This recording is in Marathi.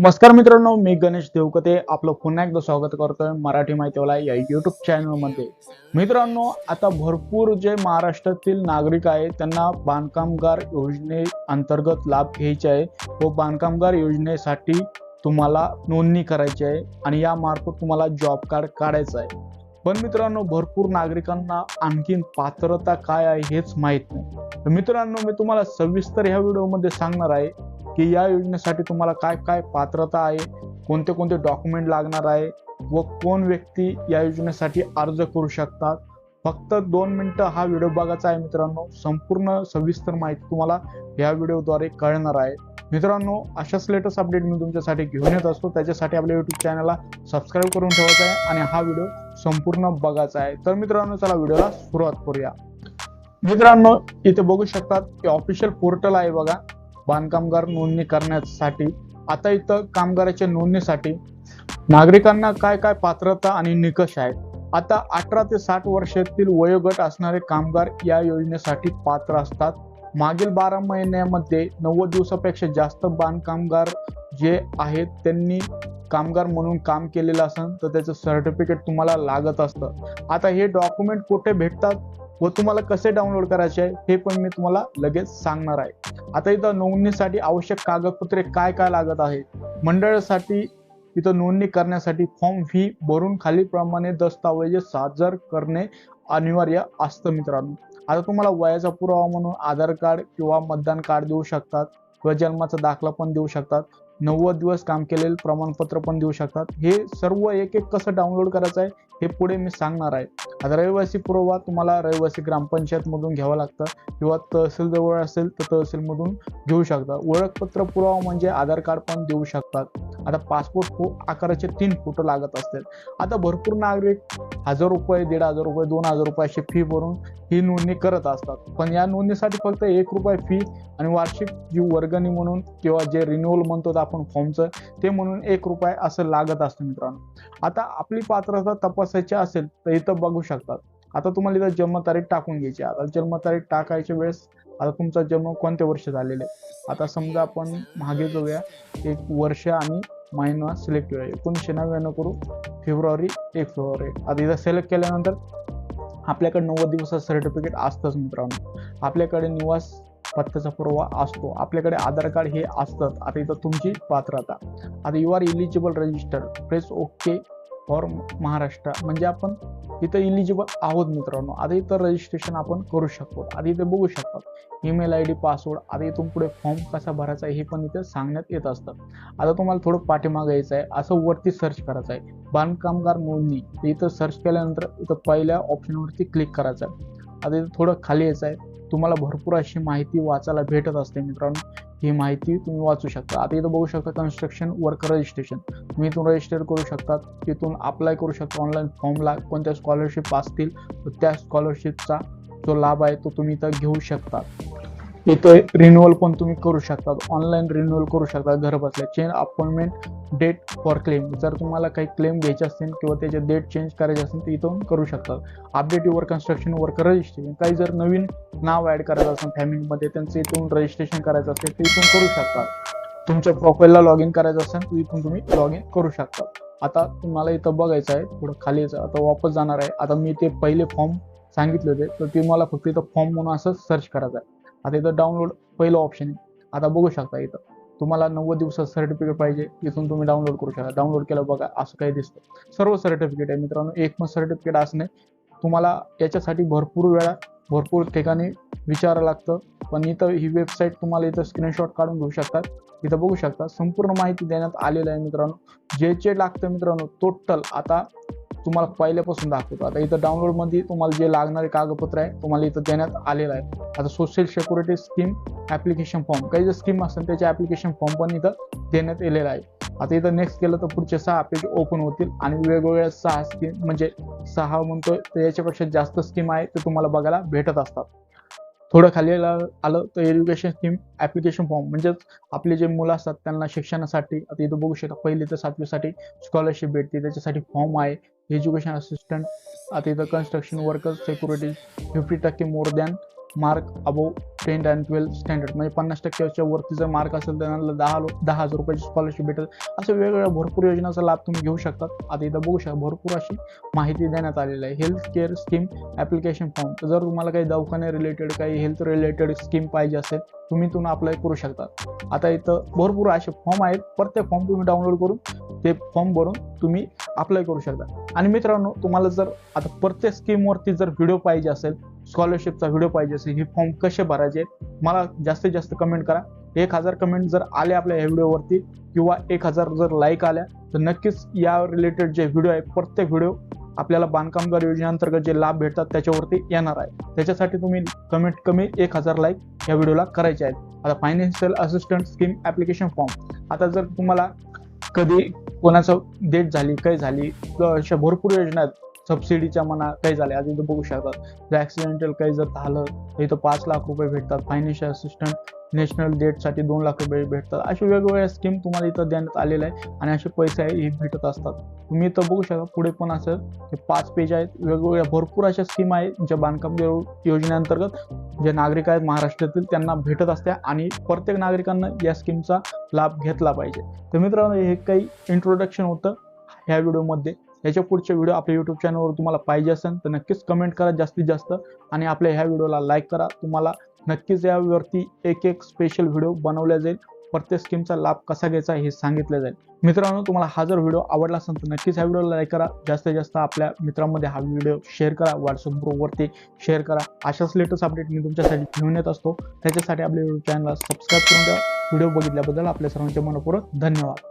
नमस्कार मित्रांनो मी गणेश देवकते. आपलं पुन्हा एकदा स्वागत करतोय मराठी माहितीवाला या युट्यूब चॅनलमध्ये मित्रांनो आता भरपूर जे महाराष्ट्रातील नागरिक आहेत त्यांना बांधकामगार योजने अंतर्गत लाभ घ्यायचे आहे. व बांधकामगार योजनेसाठी तुम्हाला नोंदणी करायची आहे आणि या मार्फत तुम्हाला जॉब कार्ड काढायचं आहे. पण मित्रांनो भरपूर नागरिकांना आणखीन पात्रता काय आहे हेच माहीत नाही. मित्रांनो मी तुम्हाला सविस्तर ह्या व्हिडिओमध्ये सांगणार आहे. की या योजनेसाठी तुम्हाला काय काय पात्रता आहे कोणते कोणते डॉक्युमेंट लागणार आहे व कोण व्यक्ती या योजनेसाठी अर्ज करू शकतात. फक्त दोन मिनटं हा व्हिडिओ बघायचा आहे मित्रांनो. संपूर्ण सविस्तर माहिती तुम्हाला या व्हिडिओद्वारे कळणार आहे. मित्रांनो अशाच लेटेस्ट अपडेट मी तुमच्यासाठी घेऊन येत असतो. त्याच्यासाठी आपल्या युट्यूब चॅनलला सबस्क्राईब करून ठेवायचं आहे आणि हा व्हिडिओ संपूर्ण बघायचा आहे. तर मित्रांनो चला व्हिडिओला सुरुवात करूया. मित्रांनो इथे बघू शकतात की ऑफिशियल पोर्टल आहे बघा. बांधकामगार नोंदणी करण्यासाठी आता इथं कामगाराच्या नोंदणीसाठी नागरिकांना काय काय पात्रता आणि निकष आहेत? आता अठरा ते साठ वर्षातील वयोगट असणारे कामगार या योजनेसाठी पात्र असतात. मागील बारा महिन्यामध्ये नव्वद दिवसापेक्षा जास्त बांधकामगार जे आहेत त्यांनी कामगार म्हणून काम केलेलं असेल तर त्याचं सर्टिफिकेट तुम्हाला लागत असतं. आता हे डॉक्युमेंट कुठे भेटतात व तुम्हाला कसे डाउनलोड करायचे आहे हे पण मी तुम्हाला लगेच सांगणार आहे. आता इथं नोंदणीसाठी आवश्यक कागदपत्रे काय काय लागत आहे? मंडळासाठी इथं नोंदणी करण्यासाठी फॉर्म फी भरून खालीप्रमाणे दस्तावेज सादर करणे अनिवार्य असतं मित्रांनो. आता तुम्हाला वयाचा पुरावा म्हणून आधार कार्ड किंवा मतदान कार्ड देऊ शकतात किंवा जन्माचा दाखला पण देऊ शकतात. नव्वद दिवस काम केलेलं प्रमाणपत्र पण देऊ शकतात. हे सर्व एक एक कसं डाउनलोड करायचं आहे हे पुढे मी सांगणार आहे. आता रहिवासी पुरावा तुम्हाला रहिवासी ग्रामपंचायतमधून घ्यावा घ्यावं लागतं. किंवा तहसील जवळ असेल तर तहसीलमधून घेऊ शकता. ओळखपत्र पुरावा म्हणजे आधार कार्ड पण देऊ शकतात. आता पासपोर्ट फो आकाराचे तीन फोटो लागत असतील. आता भरपूर नागरिक हजार रुपये दीड हजार रुपये दोन हजार रुपये अशी फी भरून ही नोंदणी करत असतात. पण या नोंदणीसाठी फक्त एक रुपये फी आणि वार्षिक जी वर्गणी म्हणून किंवा जे रिन्युअल म्हणतो आपण फॉर्मचं ते म्हणून एक रुपये असं लागत असतं मित्रांनो. आता आपली पात्रता तपासायची असेल तर इथं बघू शकतात. आता तुम्हाला इथं जन्मतारीख टाकून घ्यायची आता जन्मतारीख टाकायच्या वेळेस आता तुमचा जन्म कोणत्या वर्ष आहे? आता समजा आपण मागे जाऊया. एक वर्ष आणि महिना सिलेक्ट करूया. एकोणीसशे नव्याण्णव करू. फेब्रुवारी एक फेब्रुवारी. आता इथं सिलेक्ट केल्यानंतर आपल्याकडे नव्वद दिवसाचं सर्टिफिकेट असतंच मित्रांनो. आपल्याकडे निवास पत्त्याचा पुरावा असतो. आपल्याकडे आधार कार्ड हे असतं आता इथं तुमची पात्रता. आता you are eligible register press okay for Maharashtra म्हणजे आपण इथं इलिजिबल आहोत मित्रांनो. आता इथं रजिस्ट्रेशन आपण करू शकतो. आता इथे बघू शकतो. ईमेल आय डी पासवर्ड आता इथून पुढे फॉर्म कसा भरायचा आहे हे पण इथे सांगण्यात येत असतं. आता तुम्हाला थोडं पाठीमागं यायचं आहे. असं वरती सर्च करायचं आहे. बांधकामगार नोंदणी. इथं सर्च केल्यानंतर इथं पहिल्या ऑप्शनवरती क्लिक करायचं आहे. आता इथं थोडं खाली यायचं आहे. तुम्हाला भरपूर अशी माहिती वाचायला भेटत असते मित्रांनो. ही माहिती तुम्ही वाचू शकता. आता इथं बघू शकता कन्स्ट्रक्शन वर्कर रजिस्ट्रेशन तुम्ही इथून रजिस्टर करू शकता. तिथून अप्लाय करू शकता. ऑनलाईन फॉर्मला कोणत्या स्कॉलरशिप असतील तर त्या स्कॉलरशिपचा जो लाभ आहे तो तुम्ही इथं घेऊ शकता. इथं रिन्युअल पण तुम्ही करू शकता. ऑनलाईन रिन्युअल करू शकता. घर बसल्या. Change appointment date for claim जर तुम्हाला काही क्लेम घ्यायचे असतील किंवा त्याचे डेट चेंज करायचे असेल तर इथून करू शकतात update your construction worker registration काही जर नवीन नाव ॲड करायचं असेल फॅमिलीमध्ये त्यांचं इथून रजिस्ट्रेशन करायचं असेल तर इथून करू शकतात तुमच्या प्रोफाईलला लॉग इन करायचं असेल तर इथून तुम्ही लॉग इन करू शकता. आता तुम्हाला इथं बघायचं आहे थोडं खाली यायचं आता वापस जाणार आहे. आता मी ते पहिले फॉर्म सांगितले होते तर ते मला फक्त इथं फॉर्म म्हणून असं सर्च करायचं आहे. आता इथं डाउनलोड पहिलं ऑप्शन आहे. आता बघू शकता इथं. तुम्हाला नव्वद दिवसात सर्टिफिकेट पाहिजे इथून तुम्ही डाउनलोड करू शकता. डाउनलोड केलं बघा असं काही दिसतं. सर्व सर्टिफिकेट आहे मित्रांनो. एक पण सर्टिफिकेट असणे तुम्हाला याच्यासाठी भरपूर वेळा भरपूर ठिकाणी विचारावं लागतं. पण इथं ही वेबसाईट तुम्हाला इथं स्क्रीनशॉट काढून घेऊ शकतात. इथं बघू शकता संपूर्ण माहिती देण्यात आलेलं आहे मित्रांनो. जे जे लागतं मित्रांनो टोटल आता तुम्हाला पहिल्यापासून दाखवतो. आता इथं डाउनलोडमध्ये तुम्हाला जे लागणारे कागदपत्र आहे तुम्हाला इथं देण्यात आलेलं आहे. आता social security scheme application form काही जे स्कीम असतात त्याचे ऍप्लिकेशन फॉर्म पण इथं देण्यात आलेलं आहे. आता इथं नेक्स्ट केलं तर पुढचे सहा पेज ओपन होतील आणि वेगवेगळ्या सहा स्कीम म्हणजे सहा म्हणतोय तर याच्यापेक्षा जास्त स्कीम आहे ते तुम्हाला बघायला भेटत असतात. थोडं खाली आलं आलं तर एज्युकेशन स्कीम ऍप्लिकेशन फॉर्म म्हणजेच आपले जे मुलं असतात त्यांना शिक्षणासाठी आता इथं बघू शकता पहिली ते सातवीसाठी स्कॉलरशिप भेटते त्याच्यासाठी फॉर्म आहे. एज्युकेशन असिस्टंट आता इथं कन्स्ट्रक्शन वर्कर्स सेक्युरिटी फिफ्टी टक्के more than mark above ten and twelfth standard म्हणजे पन्नास टक्क्याच्या वरती जर मार्क असेल तर त्यांना दहा दहा हजार रुपयाची स्कॉलरशिप भेटेल. अशा वेगवेगळ्या भरपूर योजनांचा लाभ तुम्ही घेऊ शकतात आता इथं बघू शकता भरपूर अशी माहिती देण्यात आलेली आहे. Health care scheme application form तर जर तुम्हाला काही दवाखाने रिलेटेड काही हेल्थ रिलेटेड स्कीम पाहिजे असेल तुम्ही तुम्हाला अप्लाय करू शकता. आता इथं भरपूर असे फॉर्म आहेत. प्रत्येक फॉर्म तुम्ही डाउनलोड करून ते फॉर्म भरून तुम्ही अप्लाय करू शकता. आणि मित्रांनो तुम्हाला जर आता प्रत्येक स्कीमवरती जर व्हिडिओ पाहिजे असेल स्कॉलरशिपचा व्हिडिओ पाहिजे असेल हे फॉर्म कसे भरायचे मला जास्तीत जास्त कमेंट करा. एक हजार कमेंट जर आले आपल्या या व्हिडिओवरती किंवा एक हजार जर लाईक आल्या तर नक्कीच या रिलेटेड जे व्हिडिओ आहे प्रत्येक व्हिडिओ आपल्याला बांधकामगार योजनेअंतर्गत जे लाभ भेटतात त्याच्यावरती येणार आहे. त्याच्यासाठी तुम्ही कमीत कमी एक हजार लाईक या व्हिडिओला करायचे आहेत. आता financial assistant scheme application form आता जर तुम्हाला कधी कोणाचं डेट झाली काही झाली अशा भरपूर योजना आहेत. सबसिडीच्या म्हणा काही झाल्या आधी इथं बघू शकतात जर ऍक्सिडेंटल काही जर झालं तर इथं पाच लाख रुपये भेटतात. फायनान्शियल असिस्टंट नॅशनल डेटसाठी दोन लाख रुपये भेटतात. अशा वेगवेगळ्या स्कीम तुम्हाला इथं देण्यात आलेल्या आहे आणि असे पैसे हे भेटत असतात. तुम्ही इथं बघू शकता पुढे पण असं हे पाच पेज आहेत. वेगवेगळ्या भरपूर अशा स्कीम आहेत ज्या बांधकाम योजनेअंतर्गत जे नागरिक आहेत महाराष्ट्रातील त्यांना भेटत असत्या आणि प्रत्येक नागरिकांना या स्कीमचा लाभ घेतला पाहिजे. तर मित्रांनो हे काही इंट्रोडक्शन होतं ह्या व्हिडिओमध्ये. याच्या पुढचे व्हिडिओ आपल्या यूट्यूब चॅनलवर तुम्हाला पाहिजे असेल तर नक्कीच कमेंट करा जास्तीत जास्त आणि आपल्या ह्या व्हिडिओला लाईक करा. तुम्हाला नक्कीच यावरती एक एक स्पेशल व्हिडिओ बनवला जाईल. प्रत्येक स्कीमचा लाभ कसा घ्यायचा हे सांगितलं जाईल. मित्रांनो तुम्हाला हा जर व्हिडिओ आवडला असेल तर नक्कीच हा व्हिडिओ लाईक करा. जास्तीत जास्त आपल्या मित्रांमध्ये हा व्हिडिओ शेअर करा. व्हॉट्सअप ग्रुपवरती शेअर करा. अशाच लेटेस्ट अपडेट मी तुमच्यासाठी घेऊन येत असतो. त्याच्यासाठी आपल्या युट्यूब चॅनलला सबस्क्राईब करून द्या व्हिडिओ बघितल्याबद्दल आपल्या सर्वांचे मनपूर्वक धन्यवाद.